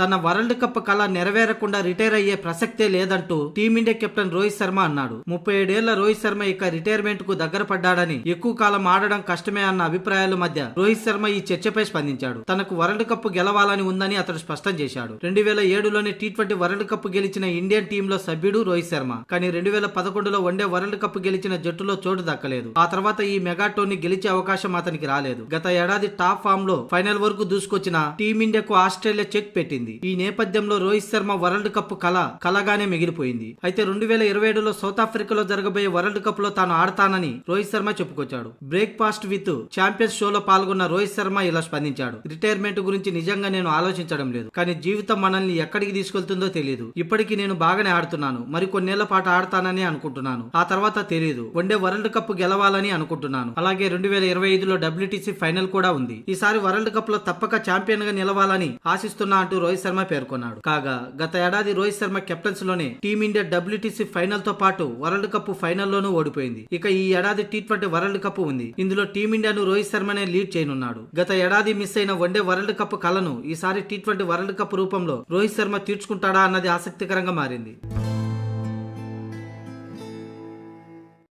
తన world cup కళ నెరవేరకుండా retire అయ్యే ప్రసక్తే లేదంటూ టీమిండియా కెప్టెన్ రోహిత్ శర్మ అన్నాడు. ముప్పై ఏడేళ్ళ రోహిత్ శర్మ ఇక రిటైర్మెంట్కు దగ్గర పడ్డాడని ఎక్కువ కాలం ఆడడం కష్టమే అన్న అభిప్రాయాల మధ్య రోహిత్ శర్మ ఈ చర్చపై స్పందించాడు. తనకు వరల్డ్ కప్ గెలవాలని ఉందని అతడు స్పష్టం చేశాడు. రెండు వేల ఏడులోనే టీ ట్వంటీ వరల్డ్ కప్ గెలిచిన ఇండియన్ టీంలో సభ్యుడు రోహిత్ శర్మ. కానీ రెండు వేల పదకొండులో వన్డే వరల్డ్ కప్ గెలిచిన జట్టులో చోటు దక్కలేదు. ఆ తర్వాత ఈ మెగా టోర్నీ గెలిచే అవకాశం అతనికి రాలేదు. గత ఏడాది టాప్ ఫామ్లో ఫైనల్ వరకు దూసుకొచ్చిన టీమిండియాకు ఆస్ట్రేలియా చెక్ పెట్టింది. ఈ నేపథ్యంలో రోహిత్ శర్మ వరల్డ్ కప్ కళ కలగానే మిగిలిపోయింది. అయితే రెండు వేల ఇరవై ఏడులో సౌత్ ఆఫ్రికాలో జరగబోయే వరల్డ్ కప్లో తాను ఆడతానని రోహిత్ శర్మ చెప్పుకొచ్చాడు. బ్రేక్ఫాస్ట్ విత్ ఛాంపియన్స్ షోలో పాల్గొన్న రోహిత్ శర్మ ఇలా స్పందించాడు. రిటైర్మెంట్ గురించి నిజంగా నేను ఆలోచించడం లేదు కానీ జీవితం మనల్ని ఎక్కడికి తీసుకెళ్తుందో తెలియదు ఇప్పటికీ నేను బాగానే ఆడుతున్నాను మరి కొన్నేళ్ళ పాటు ఆడతానని అనుకుంటున్నాను. ఆ తర్వాత తెలియదు వన్డే వరల్డ్ కప్ గెలవాలని అనుకుంటున్నాను. అలాగే రెండు వేల ఇరవై ఐదులో డబ్ల్యూటీసీ ఫైనల్ కూడా ఉంది. ఈసారి వరల్డ్ కప్లో తప్పక ఛాంపియన్గా నిలవాలని ఆశిస్తున్నా అంటూ రోహిత్ శర్మ పేర్కొన్నాడు. కాగా గత ఏడాది రోహిత్ శర్మ కెప్టెన్స్లోనే టీమిండియా డబ్ల్యూటీసీ ఫైనల్తో పాటు వరల్డ్ కప్ ఫైనల్ లోనూ ఓడిపోయింది. ఇక ఈ ఏడాది టీ ట్వంటీ వరల్డ్ కప్ ఉంది. ఇందులో టీమిండియాను రోహిత్ శర్మనే లీడ్ చేయనున్నాడు. గత ఏడాది మిస్ అయిన వన్డే వరల్డ్ కప్ కలను ఈసారి టీ ట్వంటీ వరల్డ్ కప్ రూపంలో రోహిత్ శర్మ తీర్చుకుంటాడా అన్నది ఆసక్తికరంగా మారింది.